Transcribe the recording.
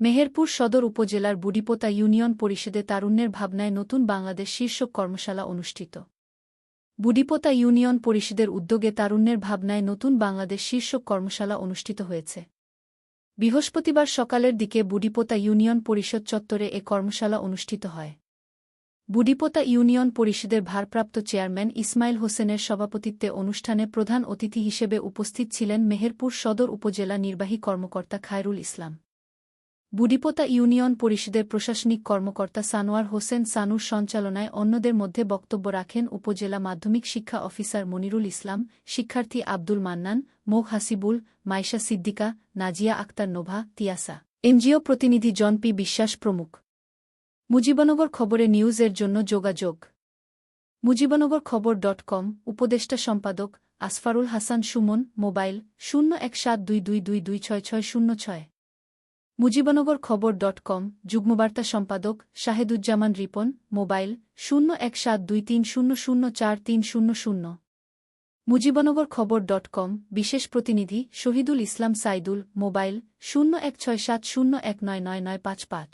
মেহেরপুর সদর উপজেলার বুডিপোতা ইউনিয়ন পরিষদে তারুণ্যের ভাবনায় নতুন বাংলাদেশ শীর্ষক কর্মশালা অনুষ্ঠিত। বুডিপোতা ইউনিয়ন পরিষদের উদ্যোগে তারুণ্যের ভাবনায় নতুন বাংলাদেশ শীর্ষক কর্মশালা অনুষ্ঠিত হয়েছে। বৃহস্পতিবার সকালের দিকে বুডিপোতা ইউনিয়ন পরিষদ চত্বরে এ কর্মশালা অনুষ্ঠিত হয়। বুডিপোতা ইউনিয়ন পরিষদের ভারপ্রাপ্ত চেয়ারম্যান ইসমাইল হোসেনের সভাপতিত্বে অনুষ্ঠানে প্রধান অতিথি হিসেবে উপস্থিত ছিলেন মেহেরপুর সদর উপজেলা নির্বাহী কর্মকর্তা খায়রুল ইসলাম। বুডিপোতা ইউনিয়ন পরিষদের প্রশাসনিক কর্মকর্তা সানোয়ার হোসেন সানুর সঞ্চালনায় অন্যদের মধ্যে বক্তব্য রাখেন উপজেলা মাধ্যমিক শিক্ষা অফিসার মনিরুল ইসলাম, শিক্ষার্থী আব্দুল মান্নান মোহ হাসিবুল মাইশা সিদ্দিকা, নাজিয়া আক্তার নোভা, তিয়াসা। এনজিও প্রতিনিধি জন পি বিশ্বাস প্রমুখ। মুজিবনগর খবরে নিউজের জন্য যোগাযোগ। মুজিবনগর খবর ডট কম, উপদেষ্টা সম্পাদক আসফারুল হাসান সুমন, মোবাইল, শূন্য এক সাত দুই দুই দুই দুই ছয় ছয় শূন্য ছয়। মুজিবনগর খবর ডট কম, যুগ্মবার্তা সম্পাদক শাহেদুজ্জামান রিপন, মোবাইল শূন্য এক সাত দুই তিন শূন্য শূন্য চার তিন শূন্য শূন্য। মুজিবনগর খবর ডট কম, বিশেষ প্রতিনিধি শহীদুল ইসলাম সাইদুল, মোবাইল শূন্য এক ছয় সাত শূন্য এক নয় নয় নয় পাঁচ পাঁচ।